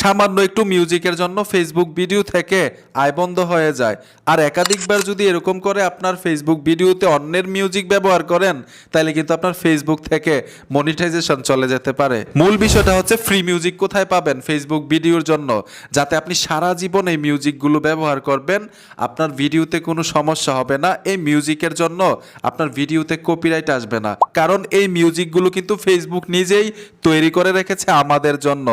সামান্য একটু মিউজিকের জন্য ফেসবুক ভিডিও থেকে আয় বন্ধ হয়ে যায়। আর একাধিকবার যদি এরকম করে আপনার ফেসবুক ভিডিওতে অন্যের মিউজিক ব্যবহার করেন, তাহলে কিন্তু আপনার ফেসবুক থেকে মনিটাইজেশন চলে যেতে পারে। মূল বিষয়টা হচ্ছে ফ্রি মিউজিক কোথায় পাবেন ফেসবুক ভিডিওর জন্য। যাতে আপনি সারা জীবন এই মিউজিকগুলো ব্যবহার করবেন, আপনার ভিডিওতে কোনো সমস্যা হবে না, এই মিউজিকের জন্য আপনার ভিডিওতে কপিরাইট আসবে না। কারণ এই মিউজিকগুলো কিন্তু ফেসবুক নিজেই তৈরি করে রেখেছে আমাদের জন্য।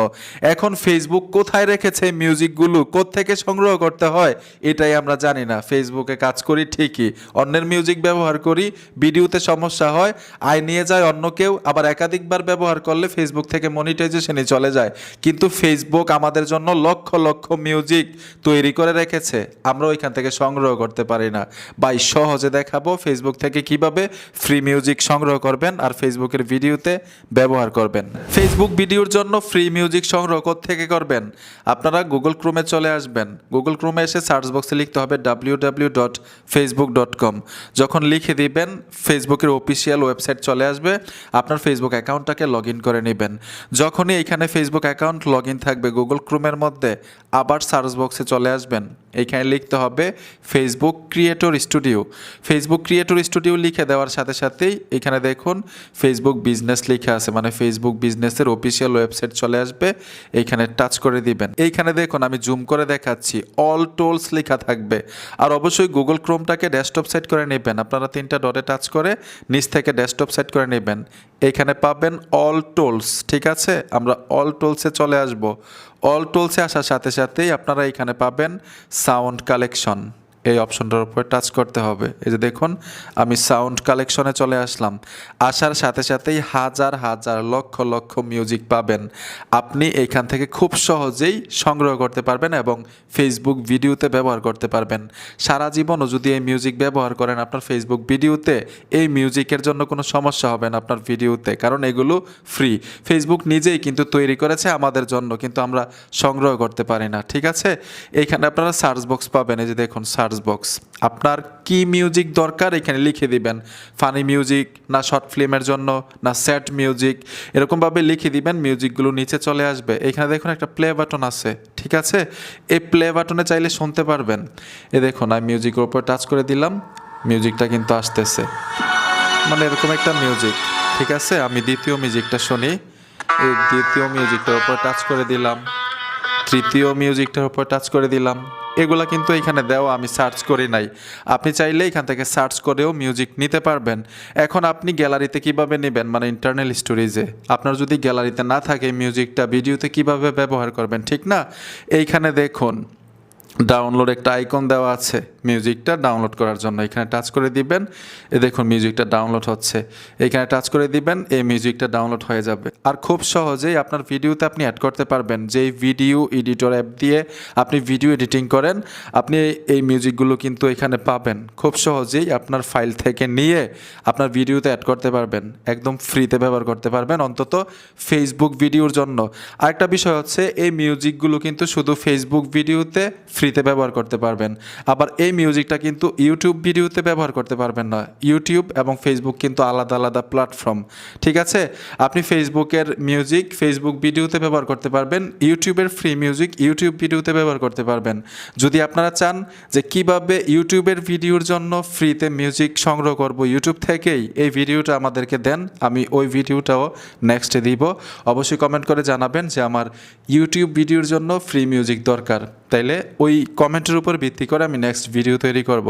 এখন ফেসবুক কোথায় রেখেছে মিউজিকগুলো থেকে সংগ্রহ করতে হয়? এটাই আমরা জানি না। ফেসবুকে কাজ করি ঠিকই। অন্যের মিউজিক ব্যবহার করি ভিডিওতে সমস্যা হয়, আয় নিয়ে যায় অন্য কেউ, আবার একাধিকবার ব্যবহার করলে ফেসবুক থেকে মনিটাইজেশনই চলে যায়। কিন্তু ফেসবুক আমাদের জন্য লক্ষ লক্ষ মিউজিক তৈরি করে রেখেছে। আমরা ওইখান থেকে সংগ্রহ করতে পারি না। বাই সহজে দেখাবো ফেসবুক থেকে কীভাবে ফ্রি মিউজিক সংগ্রহ করবেন আর ফেসবুকের ভিডিওতে ব্যবহার করবেন। ফেসবুক ভিডিওর জন্য ফ্রি মিউজিক সংগ্রহ থেকে করবেন। আপনারা গুগল ক্রোমে চলে আসবেন। গুগল ক্রোমে এসে সার্চ বক্সে লিখতে হবে W W dot Facebook dot com যখন লিখে দিবেন ফেসবুকের অফিসিয়াল ওয়েবসাইট চলে আসবে। আপনার ফেসবুক অ্যাকাউন্টটাকে লগ ইন করে নেবেন। যখনই এখানে ফেসবুক অ্যাকাউন্ট লগ ইন থাকবে গুগল ক্রোমের মধ্যে, আবার সার্চ বক্সে চলে আসবেন। এখানে লিখতে হবে Facebook creator studio Facebook creator studio লিখে দেওয়ার সাথে সাথেই এখানে দেখুন ফেসবুক বিজনেস লিখে আছে। মানে ফেসবুক বিজনেসের অফিসিয়াল ওয়েবসাইট চলে আসবে। এখানে টাচ করে দিবেন। এইখানে দেখুন, আমি জুম করে দেখাচ্ছি। অল টোলস লেখা থাকবে। আর অবশ্যই গুগল ক্রোমটাকে ডেস্কটপ সেট করে নেবেন। আপনারা তিনটা ডটে টাচ করে নিচ থেকে ডেস্কটপ সেট করে নেবেন। এইখানে পাবেন অল টোলস ঠিক আছে? আমরা অল টোলসে চলে আসব। অল টোলসে আসার সাথে সাথেই আপনারা এখানে পাবেন সাউন্ড কালেকশন এই অপশনটার উপরে টাচ করতে হবে। এই যে দেখুন, আমি সাউন্ড কালেকশনে চলে আসলাম। আসার সাথে সাথেই হাজার হাজার লক্ষ লক্ষ মিউজিক পাবেন। আপনি এইখান থেকে খুব সহজেই সংগ্রহ করতে পারবেন এবং ফেসবুক ভিডিওতে ব্যবহার করতে পারবেন। সারা জীবনও যদি এই মিউজিক ব্যবহার করেন, আপনার ফেসবুক ভিডিওতে এই মিউজিকের জন্য কোনো সমস্যা হবে না আপনার ভিডিওতে কারণ এগুলো ফ্রি ফেসবুক নিজেই কিন্তু তৈরি করেছে আমাদের জন্য, কিন্তু আমরা সংগ্রহ করতে পারি না, ঠিক আছে? এইখানে আপনারা সার্চ বক্স পাবেন, এই যে দেখুন সার্চ বক্স আপনার কি মিউজিক দরকার এখানে লিখে দিবেন। ফানি মিউজিক না শর্ট ফিল্মের জন্য, না স্যাড মিউজিক এরকমভাবে লিখে দিবেন মিউজিকগুলো নিচে চলে আসবে। এখানে দেখুন একটা প্লে বাটন আছে, ঠিক আছে? এই প্লে বাটনে চাইলে শুনতে পারবেন। এ দেখুন, আমি মিউজিকের উপর টাচ করে দিলাম। মিউজিকটা কিন্তু আসতেছে। মানে এরকম একটা মিউজিক ঠিক আছে? আমি দ্বিতীয় মিউজিকটা শুনি। এই দ্বিতীয় মিউজিকটার উপর টাচ করে দিলাম। তৃতীয় মিউজিকটার উপর টাচ করে দিলাম। এগুলা কিন্তু এখানে দেওয়া আমি সার্চ করি নাই। আপনি চাইলে এখান থেকে সার্চ করেও মিউজিক নিতে পারবেন। এখন আপনি গ্যালারিতে কীভাবে নেবেন? মানে ইন্টারনাল স্টোরেজে আপনার যদি গ্যালারিতে না থাকে মিউজিকটা ভিডিওতে কীভাবে ব্যবহার করবেন? ঠিক না? এইখানে দেখুন। ডাউনলোড একটা আইকন দেওয়া আছে মিউজিকটা ডাউনলোড করার জন্য। এখানে টাচ করে দিবেন। এ দেখুন মিউজিকটা ডাউনলোড হচ্ছে। এখানে টাচ করে দিবেন, এই মিউজিকটা ডাউনলোড হয়ে যাবে। আর খুব সহজেই আপনার ভিডিওতে আপনি অ্যাড করতে পারবেন। যেই ভিডিও এডিটর অ্যাপ দিয়ে আপনি ভিডিও এডিটিং করেন, আপনি এই মিউজিকগুলো কিন্তু এখানে পাবেন। খুব সহজেই আপনার ফাইল থেকে নিয়ে আপনার ভিডিওতে অ্যাড করতে পারবেন। একদম ফ্রিতে ব্যবহার করতে পারবেন, অন্তত ফেসবুক ভিডিওর জন্য। আরেকটা বিষয় হচ্ছে, এই মিউজিকগুলো কিন্তু শুধু ফেসবুক ভিডিওতে ফ্রিতে ব্যবহার করতে পারবেন। আবার এই মিউজিকটা কিন্তু ইউটিউব ভিডিওতে ব্যবহার করতে পারবেন না। ইউটিউব এবং ফেসবুক কিন্তু আলাদা আলাদা প্ল্যাটফর্ম। ঠিক আছে? আপনি ফেসবুকের মিউজিক, ফেসবুক ভিডিওতে ব্যবহার করতে পারবেন। ইউটিউবের ফ্রি মিউজিক ইউটিউব ভিডিওতে ব্যবহার করতে পারবেন। যদি আপনারা চান যে কীভাবে ইউটিউবের ভিডিওর জন্য ফ্রিতে মিউজিক সংগ্রহ করব ইউটিউব থেকেই, এই ভিডিওটা আমাদেরকে দেন। আমি ওই ভিডিওটাও নেক্সটে দিব। অবশ্যই কমেন্ট করে জানাবেন যে আমার ইউটিউব ভিডিওর জন্য ফ্রি মিউজিক দরকার। তাইলে ওই কমেন্টের উপর ভিত্তি করে আমি নেক্সট ভিডিও তৈরি করব।